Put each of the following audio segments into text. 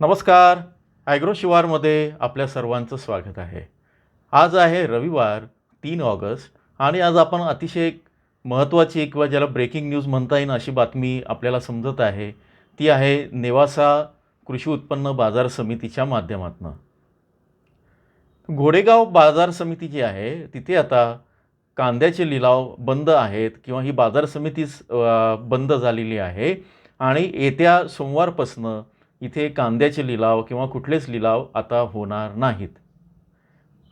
नमस्कार. ॲग्रो शिवारमध्ये आपल्या सर्वांचं स्वागत आहे. आज आहे रविवार तीन ऑगस्ट आणि आज आपण अतिशय एक महत्त्वाची किंवा ज्याला ब्रेकिंग न्यूज म्हणता येईल अशी बातमी आपल्याला समजत आहे. ती आहे नेवासा कृषी उत्पन्न बाजार समितीच्या माध्यमातून. घोडेगाव बाजार समिती जी आहे तिथे आता कांद्याचे लिलाव बंद आहेत किंवा ही बाजार समितीच बंद झालेली आहे आणि येत्या सोमवारपासनं इथे कांद्याचे लिलाव किंवा कुठलेच लिलाव आता होणार नाहीत.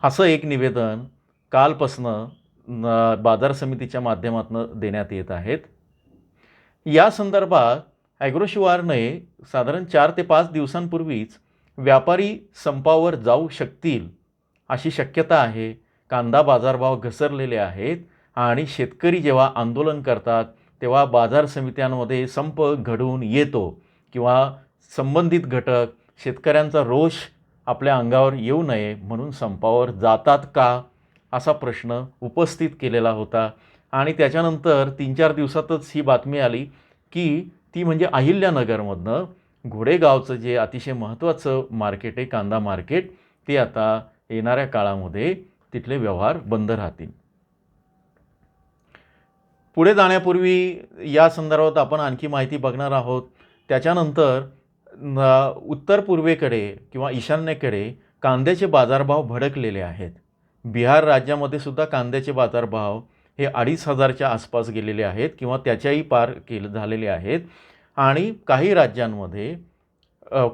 असं एक निवेदन कालपासनं बाजार समितीच्या माध्यमातून देण्यात येत आहेत. या संदर्भात ॲग्रोशिवारने साधारण चार ते पाच दिवसांपूर्वीच व्यापारी संपावर जाऊ शकतील अशी शक्यता आहे. कांदा बाजारभाव घसरलेले आहेत आणि शेतकरी जेव्हा आंदोलन करतात तेव्हा बाजार समित्यांमध्ये संप घडून येतो किंवा संबंधित घटक शेतकऱ्यांचा रोष आपल्या अंगावर येऊ नये म्हणून संपावर जातात का असा प्रश्न उपस्थित केलेला होता. आणि त्याच्यानंतर तीन चार दिवसातच ही बातमी आली की ती म्हणजे अहिल्यानगरमधनं घोडेगावचं जे अतिशय महत्त्वाचं मार्केट आहे कांदा मार्केट ते आता येणाऱ्या काळामध्ये तिथले व्यवहार बंद राहतील. पुढे जाण्यापूर्वी या संदर्भात आपण आणखी माहिती बघणार आहोत. त्याच्यानंतर उत्तर पूर्वेकडे किंवा ईशान्येकडे कांद्याचे बाजारभाव भडकलेले आहेत. बिहार राज्यामध्ये सुद्धा कांद्याचे बाजारभाव हे अडीच हजारच्या आसपास गेलेले आहेत किंवा त्याच्याही पार केले झालेले आहेत. आणि काही राज्यांमध्ये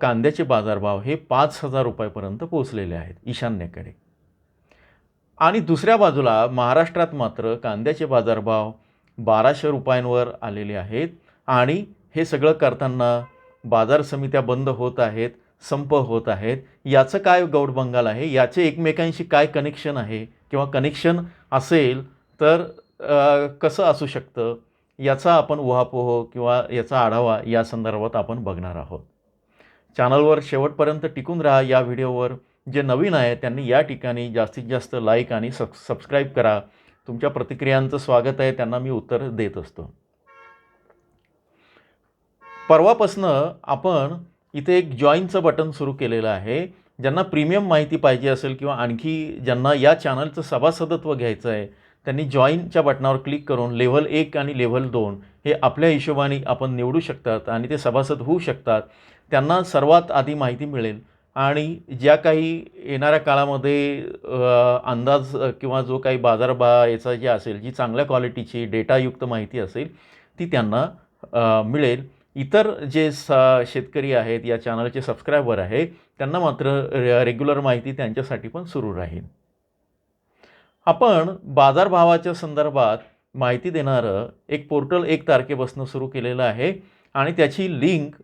कांद्याचे बाजारभाव हे पाच हजार रुपयापर्यंत पोचलेले आहेत ईशान्येकडे. आणि दुसऱ्या बाजूला महाराष्ट्रात मात्र कांद्याचे बाजारभाव बाराशे रुपयांवर आलेले आहेत. आणि हे सगळं करताना बाजार समित्या बंद होत आहेत संप होत आहेत याचं काय गौडबंगाल आहे? याचे एकमेकांशी काय कनेक्शन आहे? किंवा कनेक्शन असेल तर कसं असू शकतं? याचा आपण उहापोह किंवा याचा आढावा या संदर्भात आपण बघणार आहोत. चॅनलवर शेवटपर्यंत टिकून राहा या व्हिडिओवर. जे नवीन आहे त्यांनी या ठिकाणी जास्तीत जास्त लाईक आणि सब सबस्क्राईब करा. तुमच्या प्रतिक्रियांचं स्वागत आहे त्यांना मी उत्तर देत असतो. परवापासनं आपण इथे एक जॉईनचं बटन सुरू केलेलं आहे ज्यांना प्रीमियम माहिती पाहिजे असेल किंवा आणखी ज्यांना या चॅनलचं सभासदत्व घ्यायचं आहे त्यांनी जॉईनच्या बटनावर क्लिक करून लेव्हल एक आणि लेव्हल दोन हे आपल्या हिशोबाने आपण निवडू शकतात आणि ते सभासद होऊ शकतात. त्यांना सर्वात आधी माहिती मिळेल. आणि ज्या काही येणाऱ्या काळामध्ये अंदाज किंवा जो काही बाजारभा याचा जे असेल जी चांगल्या क्वालिटीची डेटायुक्त माहिती असेल ती त्यांना मिळेल. इतर जे स शेतकरी आहेत या चॅनलचे सबस्क्रायबर आहे त्यांना मात्र रेग्युलर माहिती त्यांच्यासाठी पण सुरू राहील. आपण बाजारभावाच्या संदर्भात माहिती देणारं एक पोर्टल एक तारखेपासून सुरू केलेलं आहे आणि त्याची लिंक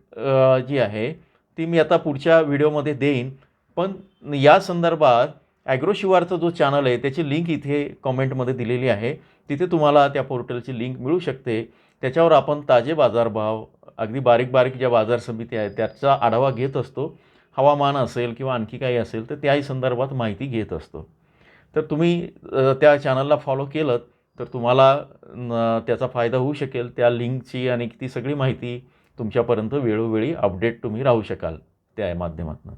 जी आहे ती मी आता पुढच्या व्हिडिओमध्ये देईन. पण या संदर्भात ॲग्रोशिवारचा जो चॅनल आहे त्याची लिंक इथे कॉमेंटमध्ये दिलेली आहे. तिथे तुम्हाला त्या पोर्टलची लिंक मिळू शकते. त्याच्यावर आपण ताजे बाजारभाव अगदी बारीक बारीक ज्या बाजार समिती आहेत त्याचा आढावा घेत असतो. हवामान असेल किंवा आणखी काही असेल तर त्याही संदर्भात माहिती घेत असतो. तर तुम्ही त्या चॅनलला फॉलो केलं तर तुम्हाला त्याचा फायदा होऊ शकेल. त्या लिंकची आणि ती सगळी माहिती तुमच्यापर्यंत वेळोवेळी अपडेट तुम्ही राहू शकाल त्या माध्यमातून.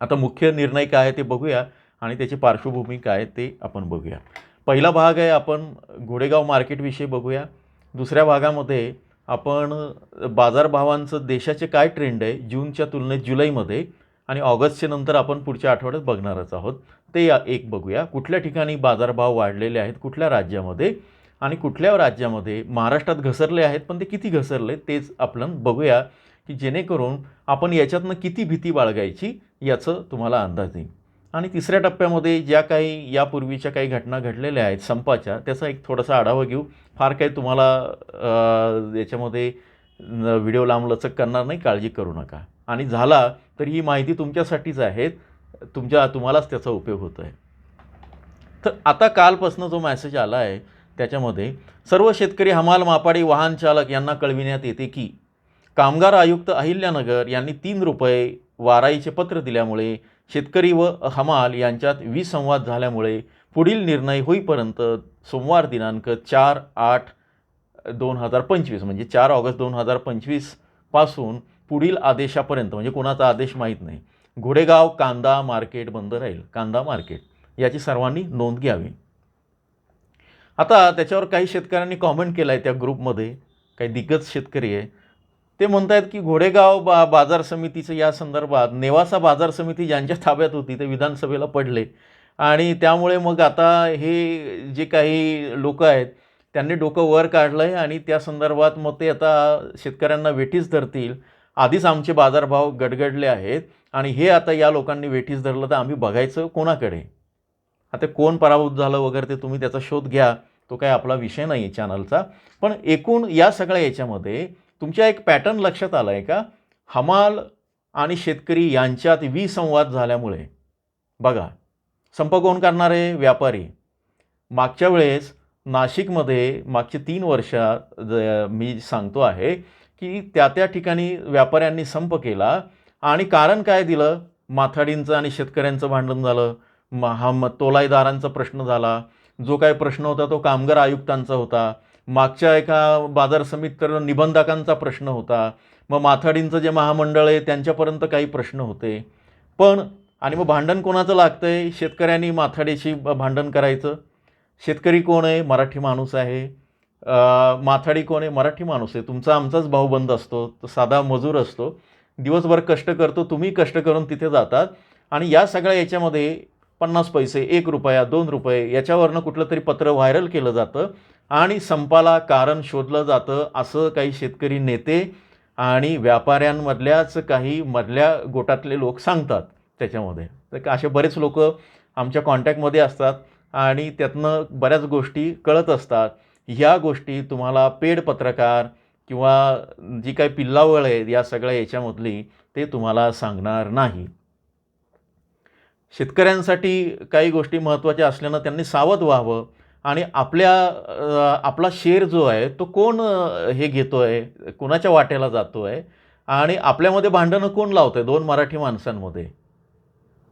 आता मुख्य निर्णय काय आहे ते बघूया आणि त्याची पार्श्वभूमी काय आहे ते आपण बघूया. पहिला भाग आहे आपण घोडेगाव मार्केटविषयी बघूया. दुसऱ्या भागामध्ये आपण बाजारभावांचं देशाचे काय ट्रेंड आहे जूनच्या तुलनेत जुलैमध्ये आणि ऑगस्टच्या नंतर आपण पुढच्या आठवड्यात बघणारच आहोत. ते या एक बघूया. कुठल्या ठिकाणी बाजारभाव वाढलेले आहेत कुठल्या राज्यामध्ये आणि कुठल्या राज्यामध्ये? महाराष्ट्रात घसरले आहेत पण ते किती घसरले तेच आपण बघूया की जेणेकरून आपण याच्यातनं किती भीती बाळगायची याचं तुम्हाला अंदाज येईल. आणि तिसऱ्या टप्प्यामध्ये ज्या काही यापूर्वीच्या काही घटना घडलेल्या आहेत संपाच्या त्याचा एक थोडासा आढावा घेऊ. फार काही तुम्हाला याच्यामध्ये व्हिडिओ लांबलचक करणार नाही काळजी करू नका. आणि झाला तर ही माहिती तुमच्यासाठीच आहे. तुमच्या तुम्हालाच त्याचा उपयोग होतो आहे. तर आता कालपासून जो मॅसेज आला आहे त्याच्यामध्ये सर्व शेतकरी हमाल मापाडी वाहन चालक यांना कळविण्यात येते की कामगार आयुक्त अहिल्यानगर यांनी तीन रुपये वाराईचे पत्र दिल्यामुळे शेतकरी व हमाल यांच्यात विसंवाद झाल्यामुळे पुढील निर्णय होईपर्यंत सोमवार दिनांक चार आठ दोन हजार पंचवीस म्हणजे चार ऑगस्ट दोन हजार पंचवीसपासून पुढील आदेशापर्यंत म्हणजे कोणाचा आदेश माहीत नाही घोडेगाव कांदा मार्केट बंद राहील कांदा मार्केट याची सर्वांनी नोंद घ्यावी. आता त्याच्यावर काही शेतकऱ्यांनी कॉमेंट केला आहे त्या ग्रुपमध्ये काही दिग्गज शेतकरी आहे ते म्हणत आहेत की घोडेगाव बा बाजार समितीचं या संदर्भात नेवासा बाजार समिती ज्यांच्या ताब्यात होती ते विधानसभेला पडले. आणि त्यामुळे मग आता हे जे काही लोक आहेत त्यांनी डोकं वर काढलं आहे आणि त्या संदर्भात मग ते आता शेतकऱ्यांना वेठीस धरतील. आधीच आमचे बाजारभाव गडगडले आहेत आणि हे आता या लोकांनी वेठीस धरलं तर आम्ही बघायचं कोणाकडे. आता कोण पराभूत झालं वगैरे ते तुम्ही त्याचा शोध घ्या. तो काय आपला विषय नाही आहे चॅनलचा पण एकूण या सगळ्या याच्यामध्ये तुमच्या एक पॅटर्न लक्षात आला आहे का? हमाल आणि शेतकरी यांच्यात विसंवाद झाल्यामुळे. बघा संप कोण करणार आहे? व्यापारी. मागच्या वेळेस नाशिकमध्ये मागचे तीन वर्ष मी सांगतो आहे की त्या त्या ठिकाणी व्यापाऱ्यांनी संप केला आणि कारण काय दिलं? माथाडींचं आणि शेतकऱ्यांचं भांडण झालं. म हा म तोलाईदारांचा प्रश्न झाला. जो काही प्रश्न होता तो कामगार आयुक्तांचा होता. मागच्या एका बाजार समित तर निबंधकांचा प्रश्न होता. मग माथाडींचं जे महामंडळ आहे त्यांच्यापर्यंत काही प्रश्न होते. पण आणि मग भांडण कोणाचं लागतं आहे शेतकऱ्यांनी माथाडीशी भांडण करायचं. शेतकरी कोण आहे? मराठी माणूस आहे. माथाडी कोण आहे? मराठी माणूस आहे. तुमचा आमचाच भाऊबंद असतो. तो साधा मजूर असतो. दिवसभर कष्ट करतो. तुम्ही कष्ट करून तिथे जातात. आणि या सगळ्या याच्यामध्ये पन्नास पैसे एक रुपया दोन रुपये याच्यावरनं कुठलं तरी पत्र व्हायरल केलं जातं. आणि संपाला कारण शोधलं जातं असं काही शेतकरी नेते आणि व्यापाऱ्यांमधल्याच काही मधल्या गोटातले लोक सांगतात त्याच्यामध्ये. तर असे बरेच लोक आमच्या कॉन्टॅक्टमध्ये असतात आणि त्यातनं बऱ्याच गोष्टी कळत असतात. ह्या गोष्टी तुम्हाला पेड पत्रकार किंवा जी काही पिल्लावळ आहेत या सगळ्या याच्यामधली ते तुम्हाला सांगणार नाही. शेतकऱ्यांसाठी काही गोष्टी महत्त्वाच्या असल्यानं त्यांनी सावध व्हावं. आणि आपल्या आपला शेर जो आहे तो कोण हे घेतो आहे कोणाच्या वाट्याला जातो आहे आणि आपल्यामध्ये भांडणं कोण लावतं आहे दोन मराठी माणसांमध्ये.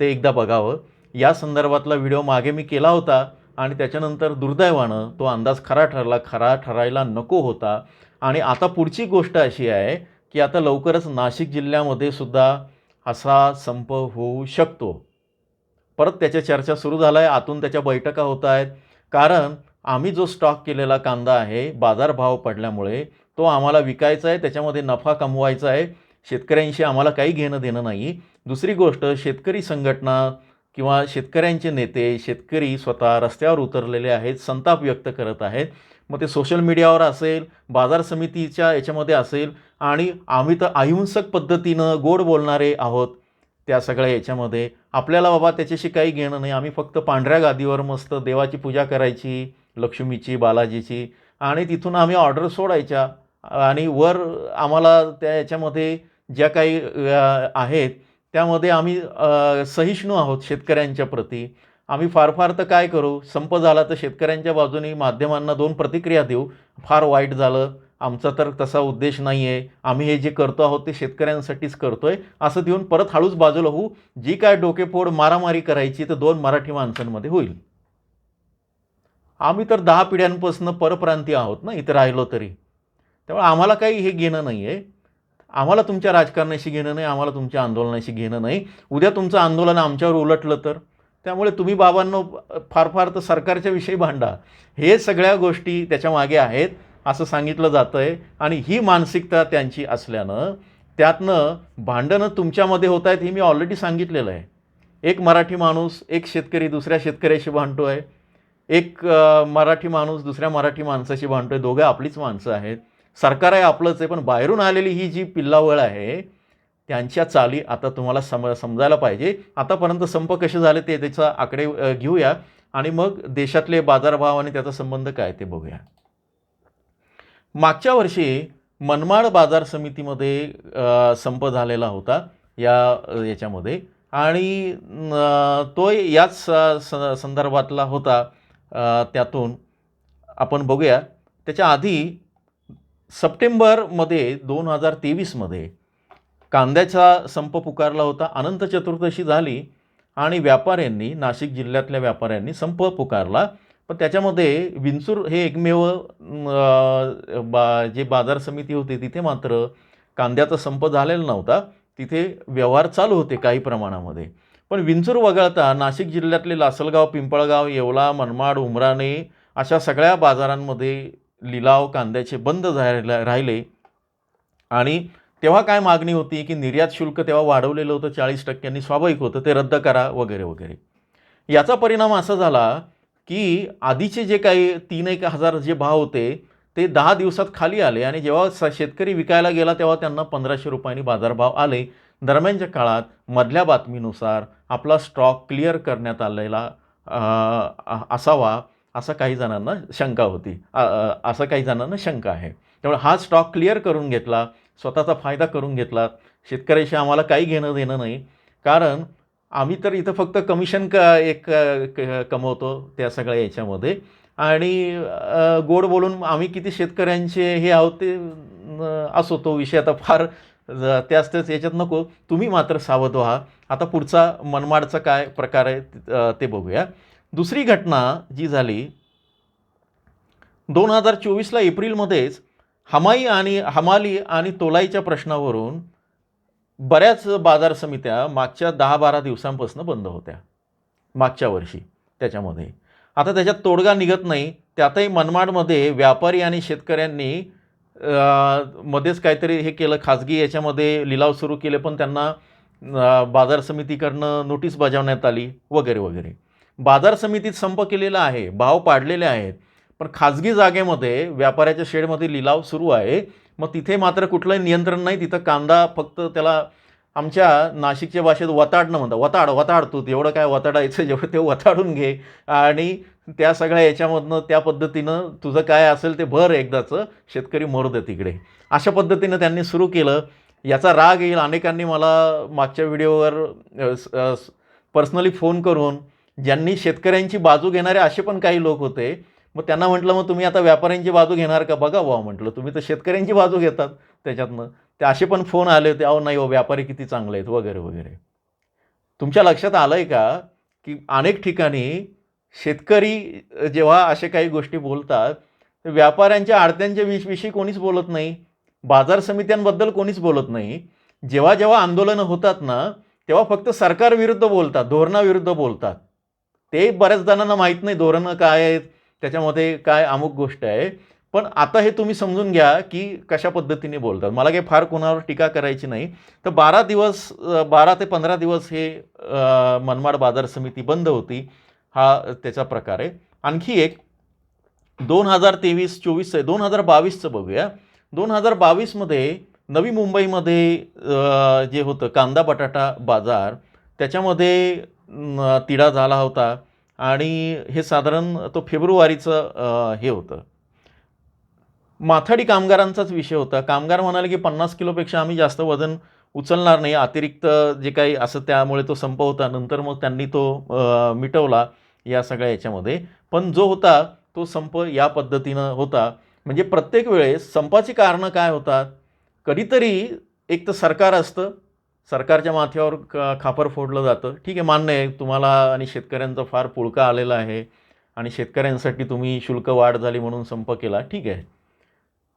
ते एकदा बघावं. या संदर्भातला व्हिडिओ मागे मी केला होता आणि त्याच्यानंतर दुर्दैवानं तो अंदाज खरा ठरला खरा ठरायला नको होता. आणि आता पुढची गोष्ट अशी आहे की आता लवकरच नाशिक जिल्ह्यामध्ये सुद्धा असा संप होऊ शकतो. परत त्याच्या चर्चा सुरू झाला आहे आतून त्याच्या बैठका होत आहेत. कारण आम्ही जो स्टॉक केलेला कांदा आहे बाजारभाव पडल्यामुळे तो आम्हाला विकायचा आहे त्याच्यामध्ये नफा कमवायचा आहे. शेतकऱ्यांशी आम्हाला काही घेणं देणं नाही. दुसरी गोष्ट शेतकरी संघटना किंवा शेतकऱ्यांचे नेते शेतकरी स्वतः रस्त्यावर उतरलेले आहेत संताप व्यक्त करत आहेत. मग ते सोशल मीडियावर असेल बाजार समितीच्या याच्यामध्ये असेल आणि आम्ही तर अहिंसक पद्धतीनं गोड बोलणारे आहोत. त्या सगळ्या याच्यामध्ये आपल्याला बाबा त्याच्याशी काही घेणं नाही. आम्ही फक्त पांढऱ्या गादीवर मस्त देवाची पूजा करायची लक्ष्मीची बालाजीची आणि तिथून आम्ही ऑर्डर सोडायच्या. आणि वर आम्हाला त्या याच्यामध्ये ज्या काही आहेत त्यामध्ये आम्ही सहिष्णू आहोत शेतकऱ्यांच्या प्रती. आम्ही फार फार तर काय करू? संप झाला तर शेतकऱ्यांच्या बाजूने माध्यमांना दोन प्रतिक्रिया देऊ. फार वाईट झालं आमचा तर तसा उद्देश नाही आहे आम्ही हे जे करतो आहोत ते शेतकऱ्यांसाठीच करतो आहे असं देऊन परत हळूच बाजूला होऊ जी काय डोकेफोड मारामारी करायची तर दोन मराठी माणसांमध्ये होईल. आम्ही तर दहा पिढ्यांपासून परप्रांतीय आहोत ना इथं राहिलो तरी. त्यामुळे आम्हाला काही हे घेणं नाही आहे आम्हाला तुमच्या राजकारणाशी घेणं नाही आम्हाला तुमच्या आंदोलनाशी घेणं नाही. उद्या तुमचं आंदोलन आमच्यावर उलटलं तर? त्यामुळे तुम्ही बाबांनो फार फार तर सरकारच्या विषयी भांडा. हे सगळ्या गोष्टी त्याच्यामागे आहेत. असं सांगितलं जातं आहे आणि ही मानसिकता त्यांची असल्यानं त्यातनं भांडणं तुमच्यामध्ये होत आहेत हे मी ऑलरेडी सांगितलेलं आहे. एक मराठी माणूस एक शेतकरी दुसऱ्या शेतकऱ्याशी भांडतो आहे एक मराठी माणूस दुसऱ्या मराठी माणसाशी भांडतो आहे दोघं आपलीच माणसं आहेत. सरकार आहे आपलंच आहे पण बाहेरून आलेली ही जी पिल्लावळ आहे त्यांच्या चाली आता तुम्हाला सम समजायला पाहिजे. आतापर्यंत संप कसे झाले ते त्याचा आकडे घेऊया. आणि मग देशातले बाजारभाव आणि त्याचा संबंध काय ते बघूया. मागच्या वर्षी मनमाड बाजार समितीमध्ये संप झालेला होता या याच्यामध्ये. आणि तो याच स- स- संदर्भातला होता. त्यातून आपण बघूया. त्याच्या आधी सप्टेंबरमध्ये दोन हजार तेवीसमध्ये कांद्याचा संप पुकारला होता. अनंत चतुर्दशी झाली आणि व्यापाऱ्यांनी नाशिक जिल्ह्यातल्या व्यापाऱ्यांनी संप पुकारला. पण त्याच्यामध्ये विंचूर हे एकमेव बा जे बाजार समिती होती तिथे मात्र कांद्याचा संप झालेला नव्हता. तिथे व्यवहार चालू होते काही प्रमाणामध्ये. पण विंचूर वगळता नाशिक जिल्ह्यातले लासलगाव पिंपळगाव येवला मनमाड उमराणे अशा सगळ्या बाजारांमध्ये लिलाव कांद्याचे बंद झाले राहिले. आणि तेव्हा काय मागणी होती की निर्यात शुल्क तेव्हा वाढवलेलं होतं चाळीस टक्क्यांनी स्वाभाविक होतं ते रद्द करा वगैरे वगैरे. याचा परिणाम असा झाला की आधीचे जे काही तीन एक हजार जे भाव होते ते दहा दिवसात खाली आले आणि जेव्हा स शेतकरी विकायला गेला तेव्हा त्यांना पंधराशे रुपयांनी बाजारभाव आले. दरम्यानच्या काळात मधल्या बातमीनुसार आपला स्टॉक क्लिअर करण्यात आलेला असावा असं काही जणांना शंका होती. असं काही जणांना शंका आहे. त्यामुळे हा स्टॉक क्लिअर करून घेतला स्वतःचा फायदा करून घेतला. शेतकऱ्याशी आम्हाला काही घेणं देणं नाही. कारण आम्ही तर इथं फक्त कमिशन क एक कमवतो त्या सगळ्या याच्यामध्ये. आणि गोड बोलून आम्ही किती शेतकऱ्यांचे हे आहोत ते असो तो विषय आता फार त्याच त्याच याच्यात नको. तुम्ही मात्र सावध व्हा. आता पुढचा मनमाडचा काय प्रकार आहे ते बघूया. दुसरी घटना जी झाली दोन हजार चोवीसला एप्रिलमध्येच हमाई आणि हमाली आणि तोलाईच्या प्रश्नावरून बऱ्याच बाजार समित्या मागच्या दहा बारा दिवसांपासून बंद होत्या. मागच्या वर्षी त्याच्यामध्ये. आता त्याच्यात तोडगा निघत नाही. त्यातही मनमाडमध्ये व्यापारी आणि शेतकऱ्यांनी मध्येच काहीतरी हे केलं. खाजगी याच्यामध्ये लिलाव सुरू केले पण त्यांना बाजार समितीकडनं नोटीस बजावण्यात आली वगैरे वगैरे. बाजार समितीत संप केलेला आहे भाव पाडलेले आहेत. पण खाजगी जागेमध्ये व्यापाऱ्याच्या शेडमध्ये लिलाव सुरू आहे. मग तिथे मात्र कुठलंही नियंत्रण नाही तिथं कांदा फक्त त्याला आमच्या नाशिकच्या भाषेत वताडणं म्हणतात. वताड वताड तू एवढं काय वताडायचं जेवढं ते वताडून घे. आणि त्या सगळ्या याच्यामधनं त्या पद्धतीनं तुझं काय असेल ते भर एकदाचं शेतकरी मरू दे तिकडे. अशा पद्धतीनं त्यांनी सुरू केलं. याचा राग येईल अनेकांनी मला मागच्या व्हिडिओवर पर्सनली फोन करून ज्यांनी शेतकऱ्यांची बाजू घेणारे असे पण काही लोक होते मग त्यांना म्हटलं मग तुम्ही आता व्यापाऱ्यांची बाजू घेणार का? बघा बुवा म्हटलं तुम्ही तर शेतकऱ्यांची बाजू घेतात त्याच्यातनं. ते असे पण फोन आले होते अहो नाही हो व्यापारी किती चांगले आहेत वगैरे वगैरे. तुमच्या लक्षात आलं आहे का की अनेक ठिकाणी शेतकरी जेव्हा असे काही गोष्टी बोलतात तर व्यापाऱ्यांच्या आडत्यांच्या विष विषयी कोणीच बोलत नाही बाजार समित्यांबद्दल कोणीच बोलत नाही. जेव्हा जेव्हा आंदोलनं होतात ना तेव्हा फक्त सरकारविरुद्ध बोलतात धोरणाविरुद्ध बोलतात. ते बऱ्याच जणांना माहीत नाही धोरणं काय आहेत त्याच्यामध्ये काय अमुक गोष्ट आहे. पण आता हे तुम्ही समजून घ्या की कशा पद्धतीने बोलतात. मला काही फार कोणावर टीका करायची नाही. तर बारा दिवस बारा ते पंधरा दिवस हे मनमाड बाजार समिती बंद होती. हा त्याचा प्रकार आहे. आणखी एक दोन हजार तेवीस चोवीसचं आहे दोन हजार बावीसचं बघूया. दोन हजार बावीसमध्ये नवी मुंबईमध्ये जे होतं कांदा बटाटा बाजार त्याच्यामध्ये तिढा झाला होता. आणि हे साधारण तो फेब्रुवारीचं हे होतं. माथाडी कामगारांचाच विषय होता. कामगार म्हणाले की पन्नास किलोपेक्षा आम्ही जास्त वजन उचलणार नाही. अतिरिक्त जे काही असं त्यामुळे तो संप होता. नंतर मग त्यांनी तो मिटवला या सगळ्या याच्यामध्ये. पण जो होता तो संप या पद्धतीनं होता. म्हणजे प्रत्येक वेळेस संपाची कारणं काय होतात? कधीतरी एक तर सरकार असतं. सरकारच्या माथ्यावर क खापर फोडलं जातं. ठीक आहे मान्य आहे. तुम्हाला आणि शेतकऱ्यांचा फार पुळका आलेला आहे. आणि शेतकऱ्यांसाठी तुम्ही शुल्क वाढ झाली म्हणून संप केला. ठीक आहे.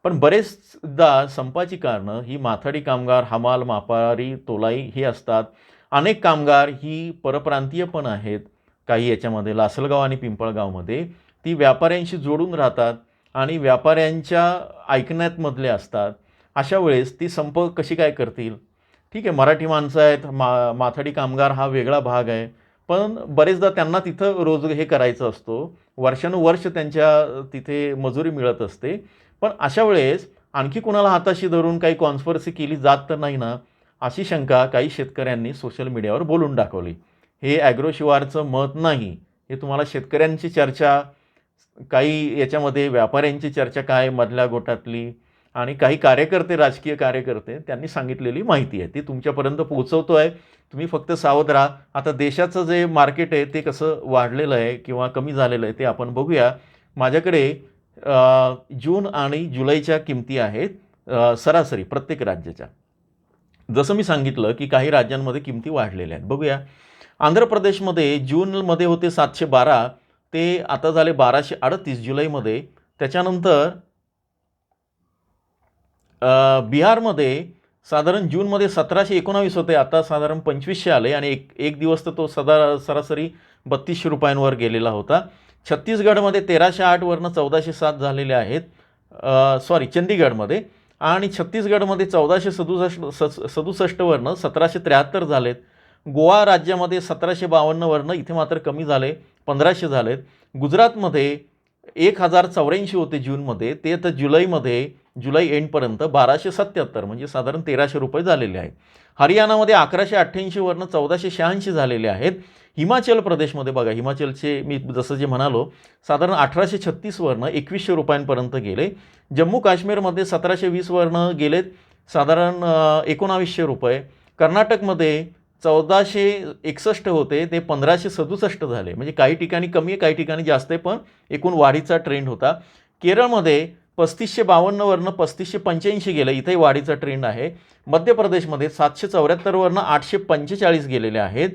पण बरेचदा संपाची कारणं ही माथाडी कामगार हमाल मापारी तोलाई ही असतात. अनेक कामगार ही परप्रांतीय पण आहेत. काही याच्यामध्ये लासलगाव आणि पिंपळगावमध्ये ती व्यापाऱ्यांशी जोडून राहतात आणि व्यापाऱ्यांच्या ऐकण्यातमधले असतात. अशा वेळेस ती संप कशी काय करतील? ठीक आहे मराठी माणसं आहेत मा माथाडी कामगार हा वेगळा भाग आहे. पण बरेचदा त्यांना तिथं रोज हे करायचं असतो. वर्षानुवर्ष त्यांच्या तिथे मजुरी मिळत असते. पण अशा वेळेस आणखी कुणाला हाताशी धरून काही कॉन्स्पर्सी केली जात तर नाही ना अशी शंका काही शेतकऱ्यांनी सोशल मीडियावर बोलून दाखवली. हे ॲग्रो शिवारचं मत नाही. हे तुम्हाला शेतकऱ्यांची चर्चा काही याच्यामध्ये व्यापाऱ्यांची चर्चा काय मधल्या गोटातली आणि काही कार्यकर्ते राजकीय कार्यकर्ते त्यांनी सांगितलेली माहिती आहे. ती तुमच्यापर्यंत पोहोचवतो आहे तुम्ही फक्त सावध राहा. आता देशाचं जे मार्केट आहे ते कसं वाढलेलं आहे किंवा कमी झालेलं आहे ते आपण बघूया. माझ्याकडे जून आणि जुलैच्या किमती आहेत सरासरी प्रत्येक राज्याच्या. जसं मी सांगितलं की काही राज्यांमध्ये किमती वाढलेल्या आहेत. बघूया. आंध्र प्रदेशमध्ये जूनमध्ये होते सातशे बारा ते आता झाले बाराशे अडतीस जुलैमध्ये. त्याच्यानंतर बिहारमध्ये साधारण जूनमध्ये सतराशे एकोणावीस होते. आता साधारण पंचवीसशे आले आणि एक एक दिवस तर तो सदा सरासरी बत्तीसशे रुपयांवर गेलेला होता. छत्तीसगडमध्ये तेराशे आठवरनं चौदाशे सात झालेले आहेत. सॉरी चंदीगडमध्ये. आणि छत्तीसगडमध्ये चौदाशे सदुसष्ट स सदुसष्टवरनं सतराशे त्र्याहत्तर झालेत. गोवा राज्यामध्ये सतराशे बावन्नवरनं इथे मात्र कमी झाले पंधराशे झालेत. गुजरातमध्ये एक हजार चौऱ्याऐंशी होते जूनमध्ये. ते तर जुलैमध्ये जुलै एंडपर्यंत बाराशे सत्याहत्तर म्हणजे साधारण तेराशे रुपये झालेले आहेत. हरियाणामध्ये अकराशे अठ्ठ्याऐंशीवरनं चौदाशे शहाऐंशी झालेले आहेत. हिमाचल प्रदेशमध्ये बघा हिमाचलचे मी जसं जे म्हणालो साधारण अठराशे छत्तीसवरनं एकवीसशे रुपयांपर्यंत गेले. जम्मू काश्मीरमध्ये सतराशे वीसवरनं गेलेत साधारण एकोणावीसशे रुपये. कर्नाटकमध्ये चौदाशे एकसष्ट होते ते पंधराशे सदुसष्ट झाले. म्हणजे काही ठिकाणी कमी आहे काही ठिकाणी जास्त आहे पण एकूण वाढीचा ट्रेंड होता. केरळमध्ये पस्तीसशे बावन्नवरनं पस्तीसशे पंच्याऐंशी गेलं. इथेही वाढीचा ट्रेंड आहे. मध्य प्रदेशमध्ये सातशे चौऱ्याहत्तरवरनं आठशे पंचेचाळीस गेलेले आहेत.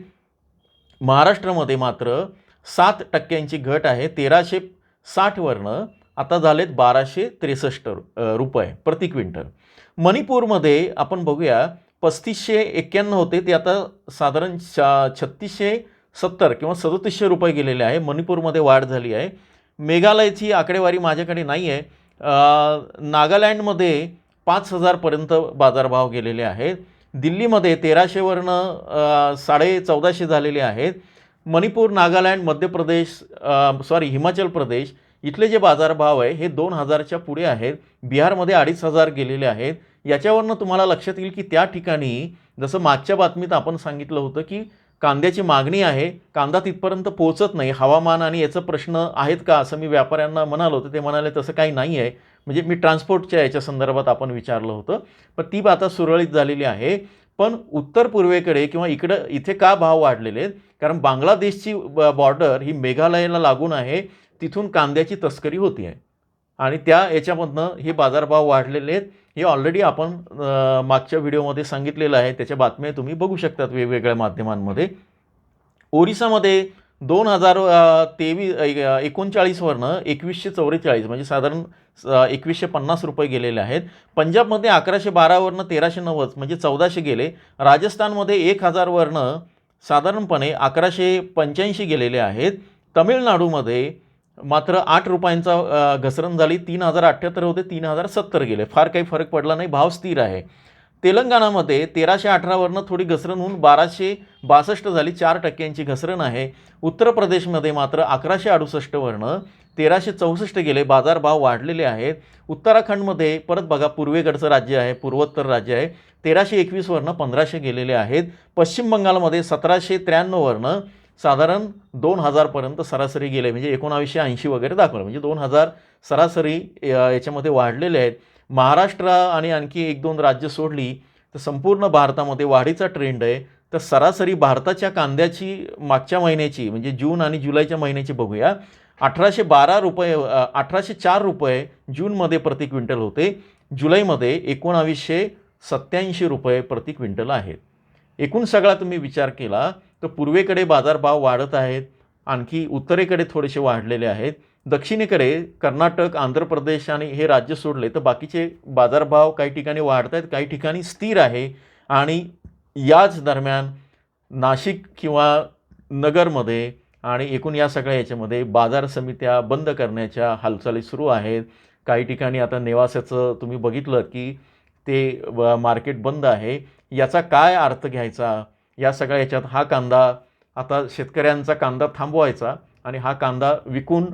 महाराष्ट्रामध्ये मात्र सात टक्क्यांची घट आहे. तेराशे साठवरनं आता झालेत बाराशे त्रेसष्ट रुपये प्रति क्विंटल. मणिपूरमध्ये आपण बघूया पस्तीसशे एक्क्याण्णव होते. ते आता साधारण छा छत्तीसशे सत्तर किंवा सदतीसशे रुपये गेलेले आहे. मणिपूरमध्ये वाढ झाली आहे. मेघालयची आकडेवारी माझ्याकडे नाही आहे नागालँडमध्ये पाच हजारपर्यंत बाजारभाव गेलेले आहेत. दिल्लीमध्ये तेराशेवरनं साडे चौदाशे झालेले आहेत. मणिपूर नागालँड मध्य प्रदेश सॉरी हिमाचल प्रदेश इथले जे बाजारभाव आहे हे दोन हजारच्या पुढे आहेत. बिहारमध्ये अडीच हजार गेलेले आहेत. याच्यावरनं तुम्हाला लक्षात येईल की त्या ठिकाणी जसं मागच्या बातमीत आपण सांगितलं होतं की कांद्याची मागणी आहे कांदा तिथपर्यंत पोहोचत नाही हवामान आणि याचं प्रश्न आहेत का असं मी व्यापाऱ्यांना म्हणालो होतं ते म्हणाले तसं काही नाही आहे. म्हणजे मी ट्रान्सपोर्टच्या याच्या संदर्भात आपण विचारलं होतं. पण ती आता सुरळीत झालेली आहे. पण उत्तर पूर्वेकडे किंवा इकडं इथे का भाव वाढलेले आहेत? कारण बांगलादेशची बॉर्डर ही मेघालयाला लागून आहे तिथून कांद्याची तस्करी होती आहे आणि त्या याच्यामधनं हे बाजारभाव वाढलेले आहेत. हे ऑलरेडी आपण मागच्या व्हिडिओमध्ये सांगितलेलं आहे. त्याच्या बातम्या तुम्ही बघू शकतात वेगवेगळ्या माध्यमांमध्ये. ओरिसामध्ये दोन हजार तेवीस एकोणचाळीसवरनं एकवीसशे चौवेचाळीस म्हणजे साधारण एकवीसशे पन्नास रुपये गेलेले आहेत. पंजाबमध्ये अकराशे बारावरनं तेराशे नव्वद म्हणजे चौदाशे गेले. राजस्थानमध्ये एक हजारवरनं साधारणपणे अकराशे पंच्याऐंशी गेलेले आहेत. तमिळनाडूमध्ये मात्र आठ रुपयांचा घसरण झाली. तीन हजार अठ्ठ्याहत्तर होते तीन हजार सत्तर गेले. फार काही फरक पडला नाही. भाव स्थिर आहे. तेलंगणामध्ये तेराशे अठरावरनं थोडी घसरण होऊन बाराशे बासष्ट झाली. चार टक्क्यांची घसरण आहे. उत्तर प्रदेशमध्ये मात्र अकराशे अडुसष्टवरनं तेराशे चौसष्ट गेले. बाजारभाव वाढलेले आहेत. उत्तराखंडमध्ये परत बघा पूर्वेकडचं राज्य आहे पूर्वोत्तर राज्य आहे. तेराशे एकवीसवरनं पंधराशे गेलेले आहेत. पश्चिम बंगालमध्ये सतराशे त्र्याण्णववरनं साधारण दोन हजारपर्यंत सरासरी गेले. म्हणजे एकोणावीसशे ऐंशी वगैरे दाखवलं. म्हणजे दोन हजार सरासरी याच्यामध्ये वाढलेले आहेत. महाराष्ट्र आणि आणखी एक दोन राज्य सोडली तर संपूर्ण भारतामध्ये वाढीचा ट्रेंड आहे. तर सरासरी भारताच्या कांद्याची मागच्या महिन्याची म्हणजे जून आणि जुलैच्या महिन्याची बघूया. अठराशे बारा रुपये अठराशे चार रुपये जूनमध्ये प्रति क्विंटल होते. जुलैमध्ये एकोणावीसशे सत्याऐंशी रुपये प्रति क्विंटल आहेत एकूण सगळा तुम्ही विचार केला तर पूर्वेकडे बाजारभाव वाढत आहेत आणखी उत्तरेकडे थोडेसे वाढलेले आहेत. दक्षिणेकडे कर्नाटक आंध्र प्रदेश आणि हे राज्य सोडले तर बाकीचे बाजारभाव काही ठिकाणी वाढत आहेत काही ठिकाणी स्थिर आहे. आणि याच दरम्यान नाशिक किंवा नगरमध्ये आणि एकूण या सगळ्या याच्यामध्ये बाजार समित्या बंद करण्याच्या हालचाली सुरू आहेत. काही ठिकाणी आता नेवासाचं तुम्ही बघितलं की ते मार्केट बंद आहे. याचा काय अर्थ घ्यायचा? या सगळ्या याच्यात हा कांदा आता शेतकऱ्यांचा कांदा थांबवायचा आणि हा कांदा विकून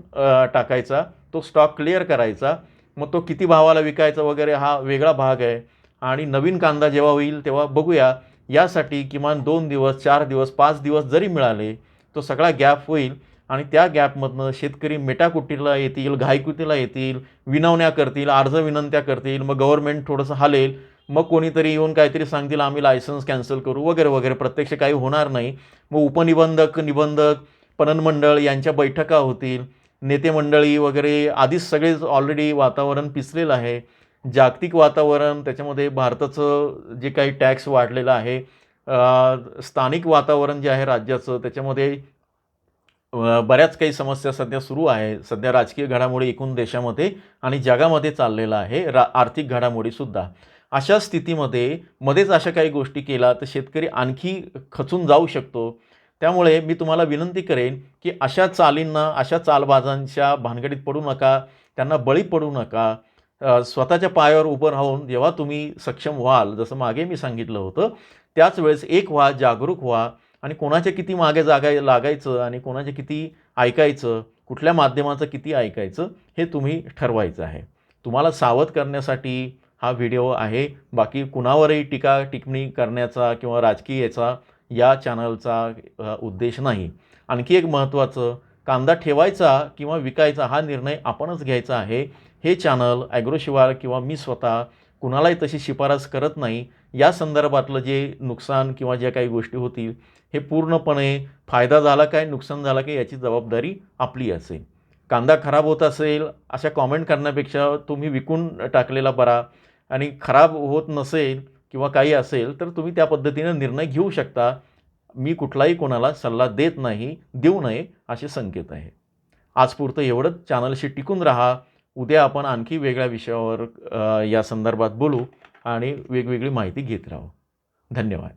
टाकायचा तो स्टॉक क्लिअर करायचा. मग तो किती भावाला विकायचा वगैरे हा वेगळा भाग आहे. आणि नवीन कांदा जेव्हा होईल तेव्हा बघूया. यासाठी किमान दोन दिवस चार दिवस पाच दिवस जरी मिळाले तो सगळा गॅप होईल. आणि त्या गॅपमधनं शेतकरी मेटाकुटीला येतील घायकुटीला येतील विनवण्या करतील अर्ज विनंत्या करतील. मग गव्हर्मेंट थोडंसं हालेल. मग कोणीतरी येऊन काहीतरी सांगतील आम्ही लायसन्स कॅन्सल करू वगैरे वगैरे. प्रत्यक्ष काही होणार नाही. मग उपनिबंधक निबंधक पणन मंडळ यांच्या बैठका होतील. नेते मंडळी वगैरे आधीच सगळेच ऑलरेडी वातावरण पिसलेलं आहे. जागतिक वातावरण त्याच्यामध्ये भारताचं जे काही टॅक्स वाढलेलं आहे स्थानिक वातावरण जे आहे राज्याचं त्याच्यामध्ये बऱ्याच काही समस्या सध्या सुरू आहे. सध्या राजकीय घडामोडी एकूण देशामध्ये आणि जगामध्ये चाललेलं आहे. रा आर्थिक घडामोडीसुद्धा अशा स्थितीमध्ये मध्येच अशा काही गोष्टी केला तर शेतकरी आणखी खचून जाऊ शकतो. त्यामुळे मी तुम्हाला विनंती करेन की अशा चालींना अशा चालबाजांच्या भानगडीत पडू नका त्यांना बळी पडू नका. स्वतःच्या पायावर उभं राहून जेव्हा तुम्ही सक्षम व्हाल जसं मागे मी सांगितलं होतं त्याच वेळेस एक व्हा जागरूक व्हा आणि कोणाच्या किती मागे जागाय लागायचं आणि कोणाचे किती ऐकायचं कुठल्या माध्यमाचं किती ऐकायचं हे तुम्ही ठरवायचं आहे. तुम्हाला सावध करण्यासाठी हा व्हिडिओ आहे. बाकी कुणावरही टीका टिप्पणी करण्याचा किंवा राजकीय याचा या चॅनलचा उद्देश नाही. आणखी एक महत्त्वाचं कांदा ठेवायचा किंवा विकायचा हा निर्णय आपणच घ्यायचा आहे. हे चॅनल ॲग्रोशिवार किंवा मी स्वतः कुणालाही तशी शिफारस करत नाही. या संदर्भातलं जे नुकसान किंवा ज्या काही गोष्टी होतील हे पूर्णपणे फायदा झाला काय नुकसान झालं काय याची जबाबदारी आपली असेल. कांदा खराब होत असेल अशा कॉमेंट करण्यापेक्षा तुम्ही विकून टाकलेला बरा आणि खराब होत नसेल किंवा काही असेल तर तुम्ही त्या पद्धतीनं निर्णय घेऊ शकता. मी कुठलाही कोणाला सल्ला देत नाही देऊ नये असे संकेत आहे. आजपुरतं एवढंच. चॅनलशी टिकून राहा. उद्या आपण आणखी वेगळ्या विषयावर या संदर्भात बोलू आणि वेगवेगळी माहिती घेत राहू. धन्यवाद.